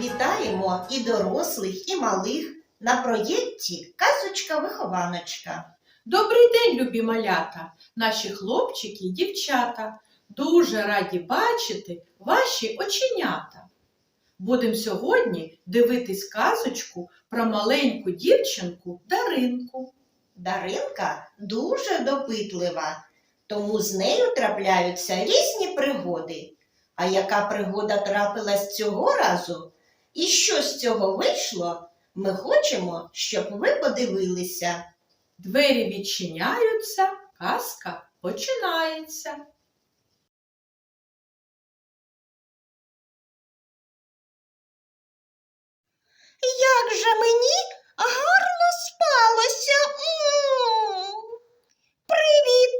Вітаємо і дорослих, і малих на проєкті Казочка-вихованочка. Добрий день, любі малята, наші хлопчики і дівчата. Дуже раді бачити ваші оченята. Будемо сьогодні дивитись казочку про маленьку дівчинку Даринку. Даринка дуже допитлива, тому з нею трапляються різні пригоди. А яка пригода трапилась цього разу? І що з цього вийшло? Ми хочемо, щоб ви подивилися. Двері відчиняються, казка починається. Як же мені гарно спалося. М. Привіт.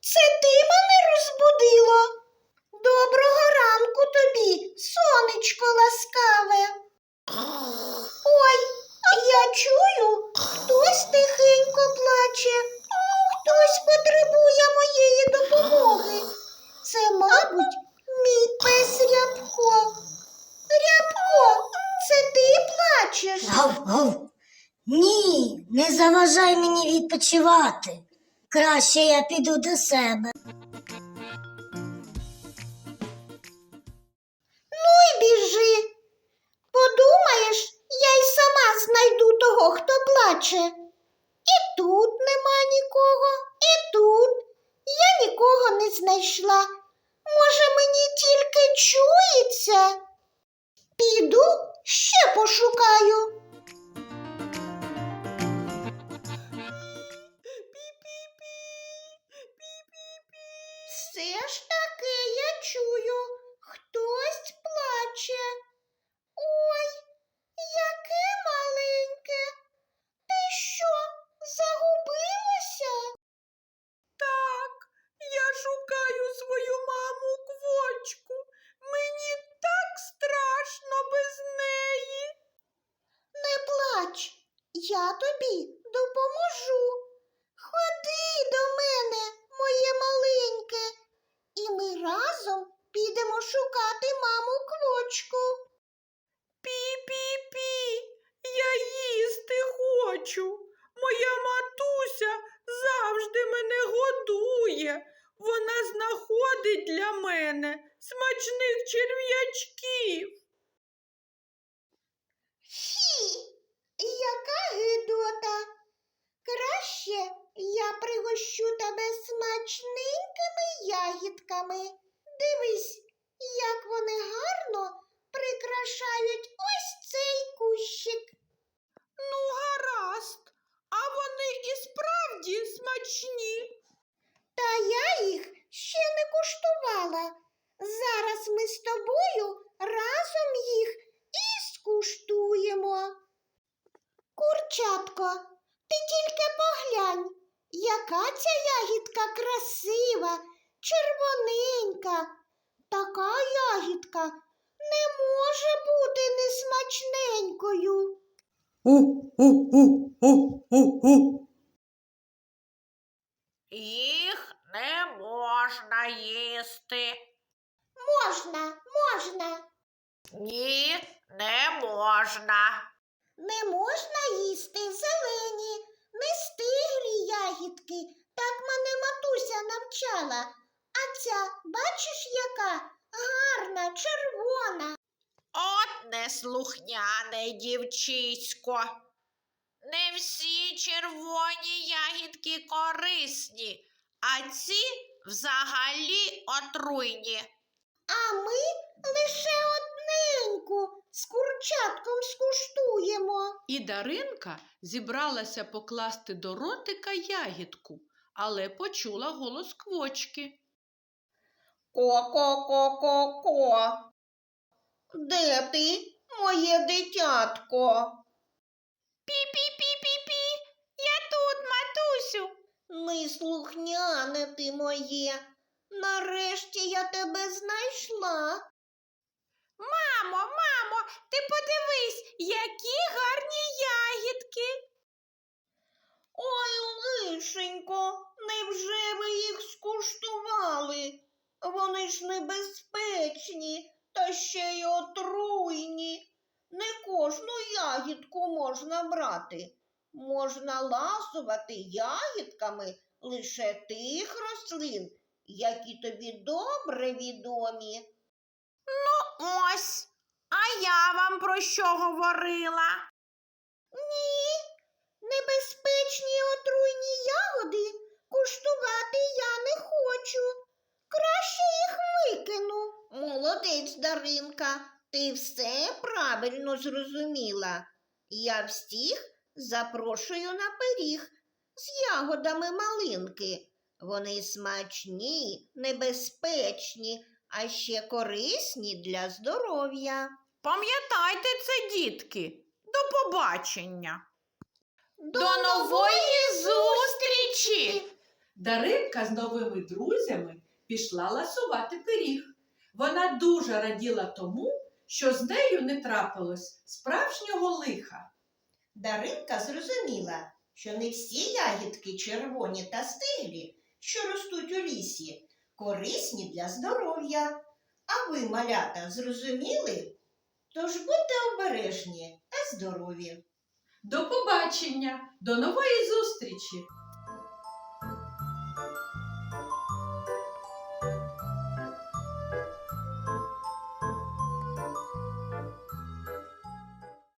Це ти мене розбудило? Доброго ранку тобі, сонечко ласкаве. Ой, а я чую, хтось тихенько плаче, хтось потребує моєї допомоги. Це, мабуть, мій пес Рябко. Рябко, це ти плачеш? Гав, гав. Ні, не заважай мені відпочивати. Краще я піду до себе. Ну й біжи. Подумаєш, я й сама знайду того, хто плаче. І тут нема нікого, і тут. Я нікого не знайшла. Може, мені тільки чується? Піду ще пошукаю. Все ж таки я чую, хтось плаче. Ой, яке маленьке. Ти що, загубилася? Так, я шукаю свою маму квочку. Мені так страшно без неї. Не плач, я тобі допоможу. Ходи до мене, моє маленьке, і ми разом підемо шукати маму квочку. Пі-пі-пі, я їсти хочу. Моя матуся завжди мене годує. Вона знаходить для мене смачних черв'ячків. Фі, яка гидота. Краще я пригощу тебе смачненькими ягідками. Дивись, як вони гарно прикрашають ось цей кущик. Ну, гаразд, а вони і справді смачні. Та я їх ще не куштувала. Зараз ми з тобою разом їх і скуштуємо. Курчатко, ти тільки поглянь, яка ця ягідка красива, червоненька. Така ягідка не може бути несмачненькою. У-у-у-у-у-у. Їх не можна їсти. Можна, можна. Ні, не можна. Не можна їсти зелені, нестиглі ягідки. Так мене матуся навчала. А ця, бачиш, яка гарна, червона. От неслухняне дівчисько. Не всі червоні ягідки корисні, а ці взагалі отруйні. А ми лише одненьку з курчатком скуштуємо. І Даринка зібралася покласти до ротика ягідку, але почула голос квочки. Ко-ко-ко-ко-ко. Де ти, моє дитятко? Пі-пі-пі-пі-пі. Я тут, матусю. Неслухняне ти моє. Нарешті я тебе знайшла. Мамо, мамо, ти подивись, які гарні ягідки. Ой, лишенько, невже ви їх скуштували? Вони ж небезпечні та ще й отруйні. не кожну ягідку можна брати. Можна ласувати ягідками лише тих рослин, які тобі добре відомі. Ну, Ось. А я вам про що говорила? Ні, небезпечні отруйні ягоди куштувати я не хочу. Краще їх викину. Молодець, Даринка, ти все правильно зрозуміла. Я всіх запрошую на пиріг з ягодами малинки. Вони смачні, небезпечні, а ще корисні для здоров'я. Пам'ятайте це, дітки. До побачення. До, нової зустрічі! Даринка з новими друзями пішла ласувати пиріг. Вона дуже раділа тому, що з нею не трапилось справжнього лиха. Даринка зрозуміла, що не всі ягідки червоні та стиглі, що ростуть у лісі, корисні для здоров'я. А ви, малята, зрозуміли? Тож будьте обережні та здорові. До побачення, до нової зустрічі!